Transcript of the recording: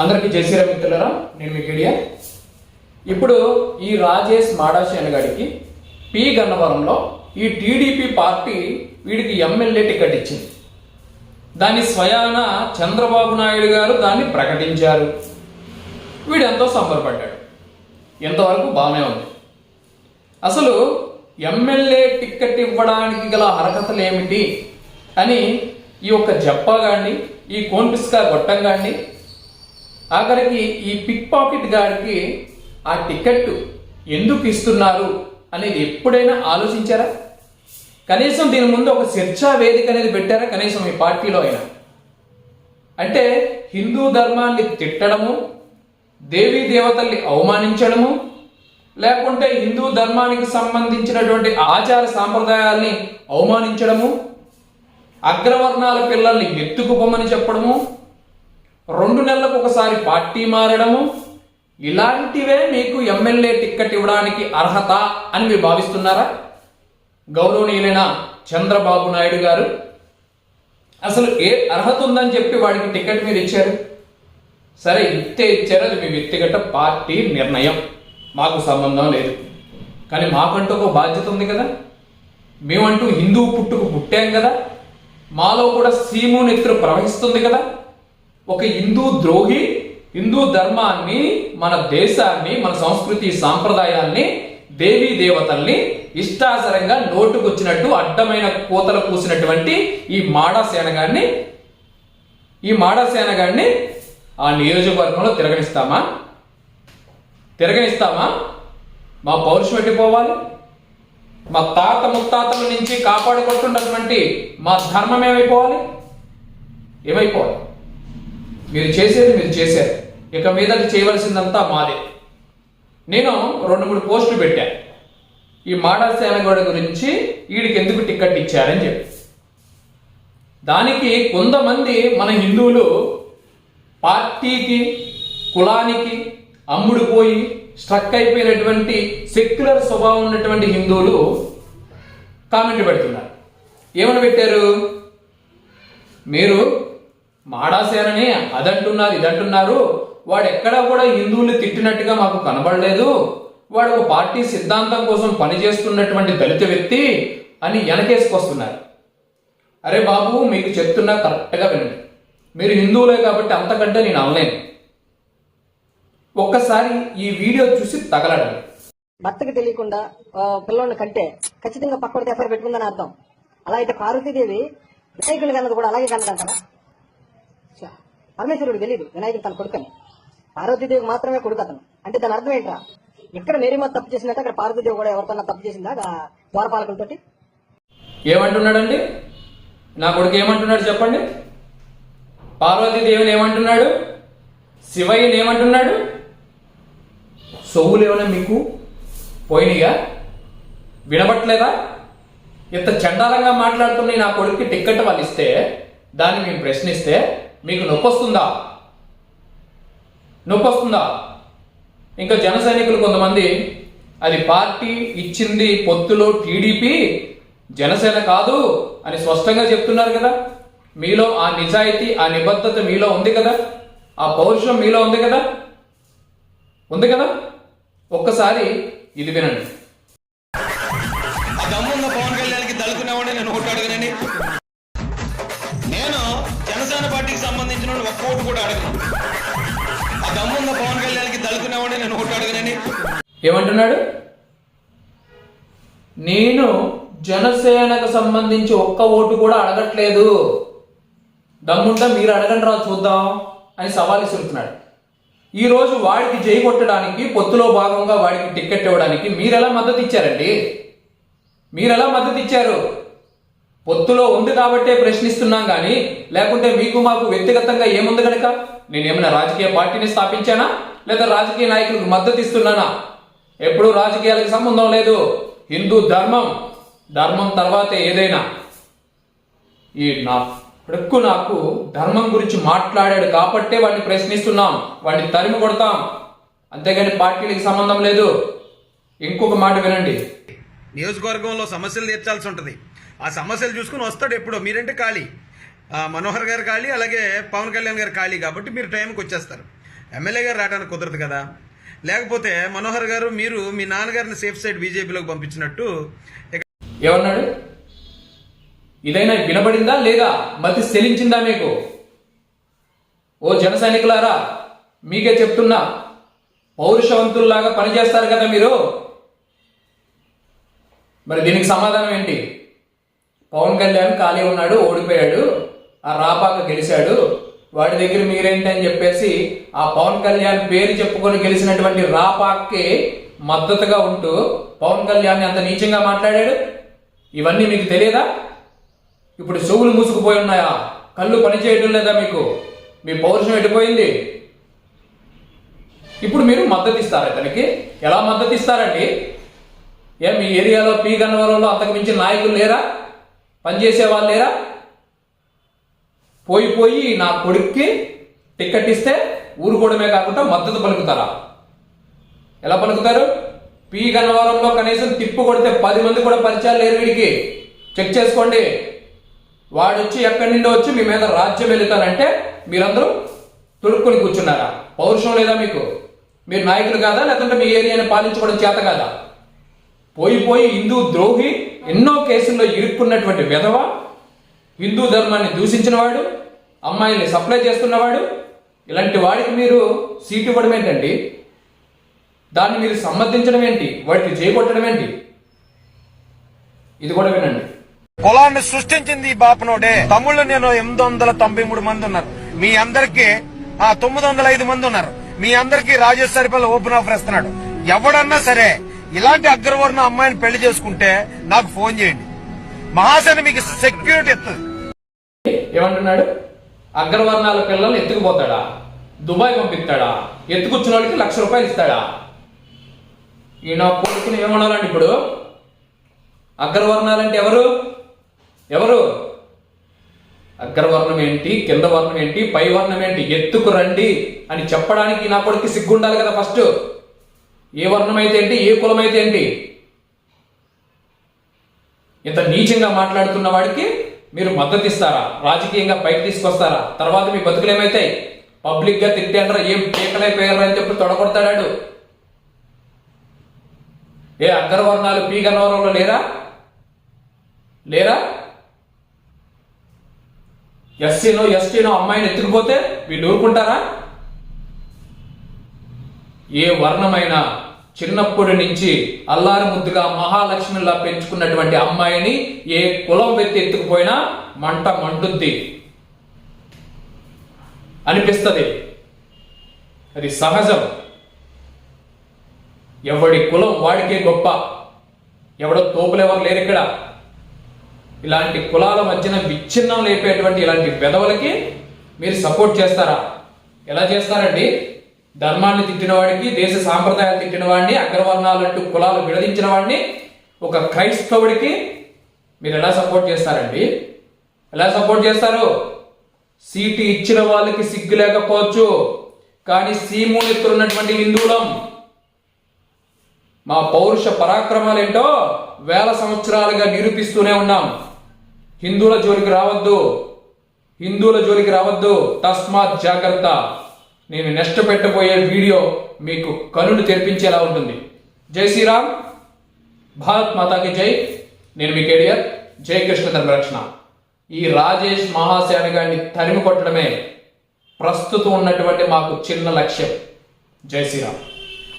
అందరికీ జై శ్రీరామ్ మిత్రులరా నేను మీ గిడియా ఇప్పుడు ఈ రాజేష్ మాడాశేన గారికి పి గన్నవరంలో ఈ టీడీపీ పార్టీ వీడికి ఎమ్మెల్యే టికెట్ ఇచ్చింది. దాన్ని స్వయాన చంద్రబాబు నాయుడు గారు దాన్ని ప్రకటించారు. వీడు ఎంతో సంబరపడ్డాడు. ఎంతవరకు బాగానే ఉంది. అసలు ఎమ్మెల్యే టిక్కెట్ ఇవ్వడానికి గల అర్హతలు ఏమిటి అని ఈ యొక్క జప్పా గాండి ఈ కోన్పిస్కా గొట్టం గాండి ఆఖరికి ఈ పిక్ పాకెట్ గారికి ఆ టికెట్ ఎందుకు ఇస్తున్నారు అనేది ఎప్పుడైనా ఆలోచించారా? కనీసం దీని ముందు ఒక చర్చా వేదిక అనేది పెట్టారా? కనీసం ఈ పార్టీలో అయినా. అంటే హిందూ ధర్మాన్ని తిట్టడము దేవీ దేవతల్ని అవమానించడము లేకుంటే హిందూ ధర్మానికి సంబంధించినటువంటి ఆచార సాంప్రదాయాల్ని అవమానించడము అగ్రవర్ణాల పిల్లల్ని ఎత్తుకుపోమని చెప్పడము రెండు నెలలకు ఒకసారి పార్టీ మారడము? ఇలాంటివే మీకు ఎమ్మెల్యే టిక్కెట్ ఇవ్వడానికి అర్హత అని మీరు భావిస్తున్నారా? గౌరవనీయులైన చంద్రబాబు నాయుడు గారు అసలు ఏ అర్హత ఉందని చెప్పి వాడికి టికెట్ మీరు ఇచ్చారు? సరే ఇంతే ఇచ్చారు అది మీ వ్యక్తిగత పార్టీ నిర్ణయం. మాకు సంబంధం లేదు. కానీ మాకంటూ ఒక బాధ్యత ఉంది కదా. మేమంటూ హిందూ పుట్టుకు పుట్టాం కదా. మాలో కూడా సీము నెత్తురు ప్రవహిస్తుంది కదా. ఒక హిందూ ద్రోహి హిందూ ధర్మాన్ని మన దేశాన్ని మన సంస్కృతి సాంప్రదాయాల్ని దేవీ దేవతల్ని ఇష్టాసరంగా నోటుకొచ్చినట్టు అడ్డమైన కోతలు పూసినటువంటి ఈ మాడా సేనగాన్ని ఈ మాడా సేనగాన్ని ఆ నియోజకవర్గంలో తిరగనిస్తామా? తిరగనిస్తామా? మా పౌరుషం ఎట్టిపోవాలి? మా తాత ముత్తాతల నుంచి కాపాడుకుంటున్నటువంటి మా ధర్మం ఏమైపోవాలి? ఏమైపోవాలి? మీరు చేసేది మీరు చేశారు ఇక మీద చేయవలసిందంతా మాదే. నేను రెండు మూడు పోస్టులు పెట్టాను ఈ మాడా సేనగౌడ గురించి వీడికి ఎందుకు టికెట్ ఇచ్చారని చెప్పి. దానికి కొంతమంది మన హిందువులు పార్టీకి కులానికి అమ్ముడుపోయి స్ట్రక్ అయిపోయినటువంటి సెక్యులర్ స్వభావం ఉన్నటువంటి హిందువులు కామెంట్ పెడుతున్నారు. ఏమని పెట్టారు? మీరు మాడాసేనని అదంటున్నారు ఇదంటున్నారు. వాడు ఎక్కడా కూడా హిందువులు తిట్టినట్టుగా మాకు కనబడలేదు. వాడు ఒక పార్టీ సిద్ధాంతం కోసం పనిచేస్తున్నటువంటి దళిత వ్యక్తి అని వెనకేసుకొస్తున్నారు. అరే బాబు మీకు చెప్తున్నా కరెక్ట్గా వినండి. మీరు హిందువులే కాబట్టి అంతకంటే నేను అనలేను. ఒక్కసారి ఈ వీడియో చూసి తగలడండి. భర్తకి తెలియకుండా ఆ, కంటే ఖచ్చితంగా పక్కడికి ఎఫర్ పెట్టుకుందని అర్థం. అలా అయితే పార్వతీదేవి వినాయకుడు కన్నది కూడా అలాగే కన్నదంటారా? పరమేశ్వరుడు తెలియదు వినాయకుడు తన కొడుకని. పార్వతీదేవి మాత్రమే కొడుకు అతను. అంటే దాని అర్థం ఏంట్రా? ఎక్కడ మేరీమా తప్పు చేసిందంటే అక్కడ పార్వతీదేవి కూడా ఎవరితో తప్పు చేసిందా? ఆ ద్వారపాలకులతోటి? ఏమంటున్నాడండి? నా కొడుకు ఏమంటున్నాడు చెప్పండి? పార్వతీదేవిని ఏమంటున్నాడు? శివయ్యని ఏమంటున్నాడు? సొవ్వులు ఏమైనా మీకు పోయినాయా? వినబట్లేదా ఇంత చండాలంగా మాట్లాడుతున్న నా కొడుక్కి టిక్కెట్ వాళ్ళు ఇస్తే దాన్ని మేము ప్రశ్నిస్తే మీకు నొప్పి వస్తుందా నొప్పి వస్తుందా ఇంకా జన సైనికులు కొంతమంది అది పార్టీ ఇచ్చింది పొత్తులో టీడీపీ జనసేన కాదు అని స్పష్టంగా చెప్తున్నారు కదా. మీలో ఆ నిజాయితీ ఆ నిబద్ధత మీలో ఉంది కదా. ఆ పౌరుషం మీలో ఉంది కదా. ఉంది కదా? ఒక్కసారి ఇది వినండి. దమ్మున్న పవన్ కళ్యాణ్కి తలుకునేవాడిని నేను ఒకటి అడగనండి జనసేన పార్టీకి సంబంధించిన ఒక్క ఓటు కూడా అడగను. ఆ దమ్మున్న పవన్ కళ్యాణ్కి తలుకునేవాడిని నేను ఓటు అడగనని. ఏమంటున్నాడు? నేను జనసేనకు సంబంధించి ఒక్క ఓటు కూడా అడగట్లేదు. దమ్ముంటే మీరు అడగండి రా చూద్దాం అని సవాల్ ఇస్తున్నాడు ఈ రోజు వాడికి జై కొట్టడానికి పొత్తులో భాగంగా వాడికి టికెట్ ఇవ్వడానికి మీరెలా మద్దతు ఇచ్చారండి? మీరెలా మద్దతు ఇచ్చారు? పొత్తులో ఉంది కాబట్టే ప్రశ్నిస్తున్నాం కానీ లేకుంటే మీకు మాకు వ్యక్తిగతంగా ఏముంది కనుక నేనేమైనా రాజకీయ పార్టీని స్థాపించానా? లేదా రాజకీయ నాయకులకు మద్దతు ఇస్తున్నానా? ఎప్పుడూ రాజకీయాలకు సంబంధం లేదు. హిందూ ధర్మం. ధర్మం తర్వాతే ఏదైనా. ఈ నా ప్రక్కు నాకు ధర్మం గురించి మాట్లాడాడు కాబట్టే వాడిని ప్రశ్నిస్తున్నాం. వాడిని తరిమి కొడతాం. అంతేగాని పార్టీలకు సంబంధం లేదు. ఇంకొక మాట వినండి. నియోజకవర్గంలో సమస్యలు తీర్చాల్సి ఉంటుంది. ఆ సమస్యలు చూసుకుని వస్తాడు ఎప్పుడో. మీరంటే ఖాళీ. మనోహర్ గారు ఖాళీ అలాగే పవన్ కళ్యాణ్ గారు ఖాళీ కాబట్టి మీరు టైంకి వచ్చేస్తారు. ఎమ్మెల్యే గారు రావడానికి కుదరదు కదా. లేకపోతే మనోహర్ గారు మీరు మీ నాన్నగారిని సేఫ్ సైడ్ బీజేపీలోకి పంపించినట్టు ఏమన్నాడు ఇదైనా వినబడిందా లేదా? మతి చెలించిందా మీకు? ఓ జన సైనికులారా మీకే చెప్తున్నా. పౌరుషవంతుల్లాగా పనిచేస్తారు కదా మీరు? మరి దీనికి సమాధానం ఏంటి? పవన్ కళ్యాణ్ ఖాళీ ఉన్నాడు ఓడిపోయాడు ఆ రాపాక గెలిచాడు. వాడి దగ్గర మీరేంటి అని చెప్పేసి ఆ పవన్ కళ్యాణ్ పేరు చెప్పుకొని గెలిచినటువంటి రాపాక్కి మద్దతుగా ఉంటూ పవన్ కళ్యాణ్ అంత నీచంగా మాట్లాడాడు? ఇవన్నీ మీకు తెలియదా? ఇప్పుడు చెవులు మూసుకుపోయి ఉన్నాయా? కళ్ళు పనిచేయడం లేదా మీకు? మీ పౌరుషం ఎడిపోయింది ఇప్పుడు మీరు మద్దతు ఇస్తారు అతనికి ఎలా మద్దతు ఇస్తారండి ఏ మీ ఏరియాలో పీ గన్నవరంలో అంతకు మించిన నాయకులు లేరా? పనిచేసే వాళ్ళు లేరా? పోయి పోయి నా కొడుక్కి టికెట్ ఇస్తే ఊరుకోవడమే కాకుండా మద్దతు పలుకుతారా? ఎలా పలుకుతారు? పీ గన్నవరంలో కనీసం తిప్పు కొడితే పది మంది కూడా పరిచయాలు లేరు వీడికి. చెక్ చేసుకోండి. వాడు వచ్చి ఎక్కడి నుండి వచ్చి మీ మీద రాజ్యం వెళుతానంటే మీరందరూ తొడుక్కొని కూర్చున్నారా? పౌరుషం లేదా మీకు? మీరు నాయకులు కాదా? లేకుంటే మీ ఏరియాని పాలించుకోవడం చేత కాదా? పోయి పోయి హిందూ ద్రోహి ఎన్నో కేసుల్లో ఇరుక్కున్నటువంటి విధవ హిందూ ధర్మాన్ని దూషించినవాడు అమ్మాయిల్ని సప్లై చేస్తున్నవాడు ఇలాంటి వాడికి మీరు సీటు ఇవ్వడం ఏంటండి? దాన్ని మీరు సమర్థించడం ఏంటి? వాటిని చేయగొట్టడం ఏంటి? ఇది కూడా వినండి. కులాన్ని సృష్టించింది ఈ బాపనోడే. తమ్ముళ్ళు నేను ఎనిమిది వందల తొంభై మూడు మంది ఉన్నారు. మీ అందరికి ఆ తొమ్మిది వందల ఐదు మంది ఉన్నారు. మీ అందరికి రాజేష్ సరిపల్లి ఓపెన్ ఆఫర్ ఇస్తున్నాడు. ఎవడన్నా సరే ఇలాంటి అగ్రవర్ణ అమ్మాయిని పెళ్ళి చేసుకుంటే నాకు ఫోన్ చేయండి. మహాసేన మీకు సెక్యూరిటీ ఇస్తుంది ఏమంటున్నాడు? అగ్రవర్ణాల పిల్లలు ఎత్తుకుపోతాడా? దుబాయ్ పంపిస్తాడా? ఎత్తుకొచ్చిన వాళ్ళకి లక్ష రూపాయలు ఇస్తాడా? ఈయన కొడుకుని ఏమనాలండి ఇప్పుడు? అగ్రవర్ణాలంటే ఎవరు? ఎవరు? అగ్రవర్ణం ఏంటి? కింద వర్ణం ఏంటి? పై వర్ణం ఏంటి? ఎత్తుకు రండి అని చెప్పడానికి నా కొడుకు సిగ్గుండాలి కదా ఫస్ట్. ఏ వర్ణం అయితే ఏంటి ఏ కులమైతే ఏంటి? ఇంత నీచంగా మాట్లాడుతున్న వాడికి మీరు మద్దతు ఇస్తారా? రాజకీయంగా పైకి తీసుకొస్తారా? తర్వాత మీ బతుకులు ఏమైతాయి? పబ్లిక్గా తిట్టేంటారా ఏం పీకలైపోయారా అని చెప్పి తొడగొడతాడాడు? ఏ అగ్రవర్ణాలు పీ గన్నవరంలో లేరా? లేరా? ఎస్సీనో ఎస్టీనో అమ్మాయిని ఎత్తుకుపోతే వీళ్ళు ఊరుకుంటారా? ఏ వర్ణమైనా చిన్నప్పటి నుంచి అల్లారి ముద్దుగా మహాలక్ష్మిలా పెంచుకున్నటువంటి అమ్మాయిని ఏ కులం వ్యక్తి ఎత్తుకుపోయినా మంట మండుద్ది. అనిపిస్తుంది. అది సహజం. ఎవడి కులం వాడికే గొప్ప. ఎవడో తోపులెవరు లేరు ఇక్కడ. ఇలాంటి కులాల మధ్యన విచ్ఛిన్నం లేపేటువంటి ఇలాంటి పెదవులకి మీరు సపోర్ట్ చేస్తారా? ఎలా చేస్తారండి? ధర్మాన్ని తిట్టిన వాడికి దేశ సాంప్రదాయాలు తిట్టిన వాడిని అగ్రవర్ణాలంటూ కులాలు విడదించిన వాడిని ఒక క్రైస్తవుడికి మీరు ఎలా సపోర్ట్ చేస్తారండి? ఎలా సపోర్ట్ చేస్తారు? సీటు ఇచ్చిన వాళ్ళకి సిగ్గు లేకపోవచ్చు కానీ సీమూలు ఎత్తున్నటువంటి హిందువులం మా పౌరుష పరాక్రమాలు ఏంటో వేల సంవత్సరాలుగా నిరూపిస్తూనే ఉన్నాం. హిందువుల జోలికి రావద్దు హిందువుల జోలికి రావద్దు తస్మాత్ జాగ్రత్త. నేను నెక్స్ట్ పెట్టబోయే వీడియో మీకు కనులు తెరిపించేలా ఉంటుంది. జై శ్రీరామ్. భారత్ మాతాకి జై. నేను మీ కేడియర్ జై కృష్ణ ధర్మరక్షణ. ఈ రాజేష్ మహాసేన గారిని తరిమి కొట్టడమే ప్రస్తుతం ఉన్నటువంటి మాకు చిన్న లక్ష్యం. జై శ్రీరామ్.